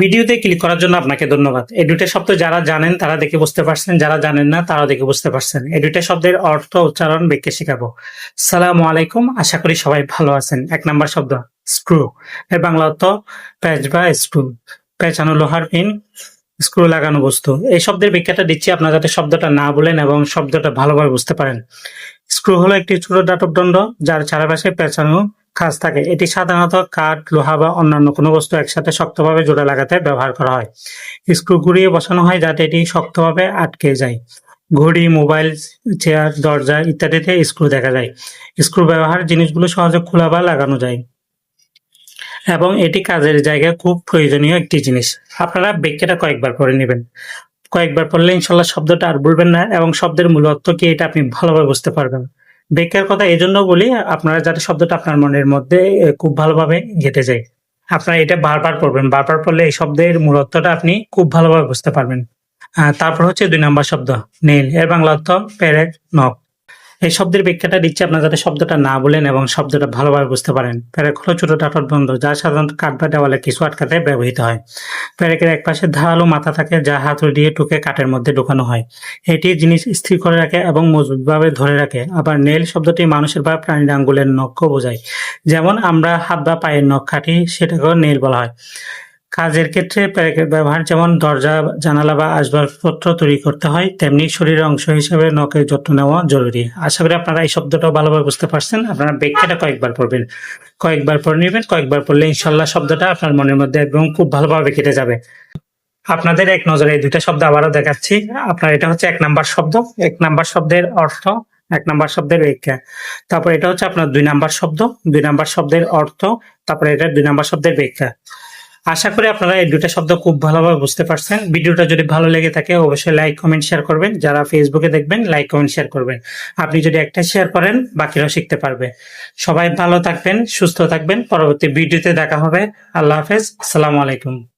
ভিডিওতে ক্লিক করার জন্য আপনাকে ধন্যবাদ। দুইটা শব্দ যারা জানেন, তারা দেখে বুঝতে পারছেন। যারা জানেন না তারা দেখে বুঝতে পারছেন। দুইটা শব্দের অর্থ উচ্চারণ ব্যাখ্যা শেখাবো। সালাম আলাইকুম, আশা করি সবাই ভালো আছেন। এক নাম্বার শব্দ স্ক্রু এর বাংলা অর্থ প্যাচ বা স্ক্রু পেঁচানো লোহার পিন স্ক্রু লাগানো বস্তু। এই শব্দের ব্যাখ্যাটা দিচ্ছি আপনার যাতে শব্দটা না বলেন এবং শব্দটা ভালোভাবে বুঝতে পারেন। স্ক্রু হলো একটি ছোট দাতব দণ্ড, যার চারপাশে পেঁচানো কাজ থাকে। এটি সাধারণত কাঠ, লোহা বা অন্যান্য কোনো বস্তু একসাথে শক্তভাবে জোড়া লাগাতে ব্যবহার করা হয়। স্ক্রু ঘুরিয়ে বসানো হয় যাতে এটি শক্তভাবে আটকে যায়। ঘড়ি, মোবাইল, চেয়ার, দরজা ইত্যাদিতে স্ক্রু দেখা যায়। স্ক্রু ব্যবহার জিনিসগুলো সহজে খোলা বা লাগানো যায়। এবং এটি কাজের জায়গায় খুব প্রয়োজনীয় একটি জিনিস। আপনারা ব্যাখ্যাটা কয়েকবার পড়ে নেবেন। কয়েকবার পড়লে ইনশাল্লাহ শব্দটা আর বলবেন না এবং শব্দের মূল অর্থ কি, এটা আপনি ভালোভাবে বুঝতে পারবেন। ব্যাখ্যার কথা এই জন্য বলি, আপনারা যাতে শব্দটা আপনার মনের মধ্যে খুব ভালোভাবে গেঁথে যায়। আপনারা এটা বারবার পড়বেন। বারবার পড়লে এই শব্দের মূল অর্থটা আপনি খুব ভালোভাবে বুঝতে পারবেন। তারপর হচ্ছে দুই নম্বর শব্দ, নীল। এর বাংলা অর্থ প্যারেক নখ। এই শব্দের ব্যাখ্যাটা দিচ্ছে আপনারা যাতে শব্দটা না বলেন এবং শব্দটা ভালোভাবে বুঝতে পারেন। প্যারেক হলো ছোট টাটর বন্ধ, যা সাধারণত কাঠ বা দেওয়ালে কিছু আটকাতে ব্যবহৃত হয়। প্যারেকের এক পাশে ধারালো মাথা থাকে, যা হাতুড়ি দিয়ে টুকে কাঠের মধ্যে ঢোকানো হয়। এটি জিনিস স্থির করে রাখে এবং মজবুতভাবে ধরে রাখে। আবার নেল শব্দটি মানুষের বা প্রাণীর আঙ্গুলের নখও বোঝায়। যেমন আমরা হাত বা পায়ের নখ কাটি, সেটাকেও নেল বলা হয়। কাজের ক্ষেত্রে প্যারেকের ব্যবহার, যেমন দরজা, জানালা বা আসবাবপত্র তৈরি করতে হয়, তেমনি শরীরের অংশ হিসেবে নখের যত্ন নেওয়া জরুরি। আশা করি আপনারা এই শব্দটাও ভালোভাবে বুঝতে পারছেন। আপনারা ব্যাখ্যাটা কয়েকবার পড়বেন। কয়েকবার পড়ে নেবেন, কয়েকবার পড়লে ইনশাল্লাহ শব্দটা আপনার মনের মধ্যে একদম খুব ভালোভাবে কেটে যাবে। আপনাদের এক নজরে এই দুইটা শব্দ আবারও দেখাচ্ছি। আপনার এটা হচ্ছে এক নাম্বার শব্দ। এক নাম্বার শব্দের অর্থ, এক নাম্বার শব্দের ব্যাখ্যা। তারপর এটা হচ্ছে আপনার দুই নাম্বার শব্দ। দুই নাম্বার শব্দের অর্থ, তারপরে এটা দুই নাম্বার শব্দের ব্যাখ্যা। আশা করি আপনারা এই দুটা শব্দ খুব ভালোভাবে বুঝতে পারছেন। ভিডিওটা যদি ভালো লেগে থাকে, অবশ্যই লাইক কমেন্ট শেয়ার করবেন। যারা ফেসবুকে দেখবেন লাইক কমেন্ট শেয়ার করবেন। আপনি যদি একটা শেয়ার করেন, বাকিরাও শিখতে পারবে। সবাই ভালো থাকবেন, সুস্থ থাকবেন। পরবর্তী ভিডিওতে দেখা হবে। আল্লাহ হাফেজ। আসসালামু আলাইকুম।